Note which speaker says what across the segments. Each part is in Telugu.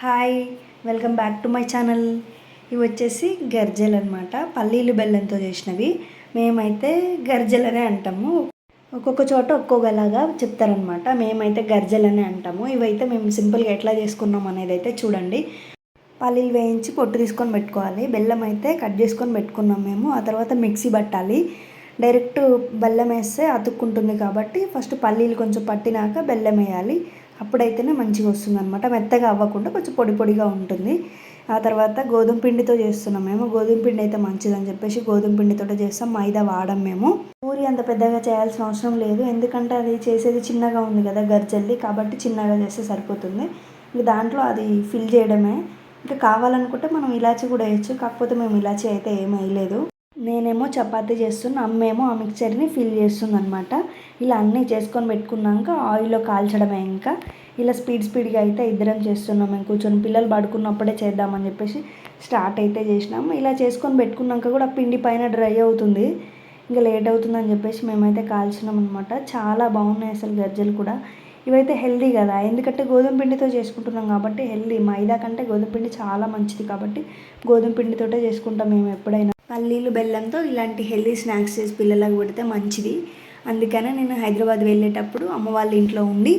Speaker 1: Hi welcome back to my channel. ఇవి వచ్చేసి గర్జెలు అనమాట పల్లీలు బెల్లంతో చేసినవి. మేమైతే గర్జెలనే అంటాము. ఒక్కొక్క చోట ఒక్కొక్కలాగా చెప్తారనమాట మేమైతే గర్జెలనే అంటాము. ఇవైతే మేము సింపుల్గా ఎట్లా చేసుకున్నాం అనేది అయితే చూడండి. పల్లీలు వేయించి పొట్టు తీసుకొని పెట్టుకోవాలి. బెల్లం అయితే కట్ చేసుకొని పెట్టుకున్నాం మేము. ఆ తర్వాత మిక్సీ పట్టాలి. డైరెక్ట్ బెల్లం వేస్తే అతుక్కుంటుంది కాబట్టి ఫస్ట్ పల్లీలు కొంచెం పట్టినాక బెల్లం వేయాలి. అప్పుడైతేనే మంచిగా వస్తుంది అనమాట మెత్తగా అవ్వకుండా కొంచెం పొడి పొడిగా ఉంటుంది. ఆ తర్వాత గోధుమ పిండితో చేస్తున్నాం మేము. గోధుమ పిండి అయితే మంచిదని చెప్పేసి గోధుమ పిండితో చేస్తాం. మైదా వాడం మేము. పూరి అంత పెద్దగా చేయాల్సిన అవసరం లేదు. ఎందుకంటే అది చేసేది చిన్నగా ఉంది కదా గర్జల్లి. కాబట్టి చిన్నగా చేస్తే సరిపోతుంది. ఇంక దాంట్లో అది ఫిల్ చేయడమే. ఇంకా కావాలనుకుంటే మనం ఇలాచి కూడా వేయచ్చు. కాకపోతే మేము ఇలాచి అయితే ఏం వేయలేదు. నేనేమో చపాతీ చేస్తున్నా అమ్మేమో ఆ మిక్చర్ని ఫిల్ చేస్తుందనమాట ఇలా అన్నీ చేసుకొని పెట్టుకున్నాక ఆయిల్లో కాల్చడమే ఇంకా. ఇలా స్పీడ్ స్పీడ్గా అయితే ఇద్దరం చేస్తున్నాం. మేము కూర్చొని పిల్లలు పడుకున్నప్పుడే చేద్దామని చెప్పేసి స్టార్ట్ అయితే చేసినాము. ఇలా చేసుకొని పెట్టుకున్నాక కూడా పిండి పైన డ్రై అవుతుంది. ఇంకా లేట్ అవుతుందని చెప్పేసి మేమైతే కాల్చినాం అనమాట చాలా బాగున్నాయి అసలు గజ్జలు కూడా. ఇవైతే హెల్దీ కదా. ఎందుకంటే గోధుమ పిండితో చేసుకుంటున్నాం కాబట్టి హెల్దీ మైదా కంటే గోధుమ పిండి చాలా మంచిది కాబట్టి గోధుమ పిండితోటే చేసుకుంటాం మేము ఎప్పుడైనా. పల్లీలు బెల్లంతో ఇలాంటి హెల్దీ స్నాక్స్ చేసి పిల్లలకు పెడితే మంచిది. అందుకనే నేను హైదరాబాద్ వెళ్ళేటప్పుడు అమ్మ వాళ్ళ ఇంట్లో ఉండి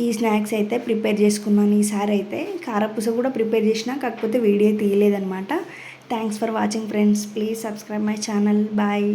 Speaker 1: ఈ స్నాక్స్ అయితే ప్రిపేర్ చేసుకున్నాను. ఈసారి అయితే కారపూస కూడా ప్రిపేర్ చేసిన కాకపోతే video తీయలేదనమాట thanks for watching friends. Please subscribe my channel. Bye.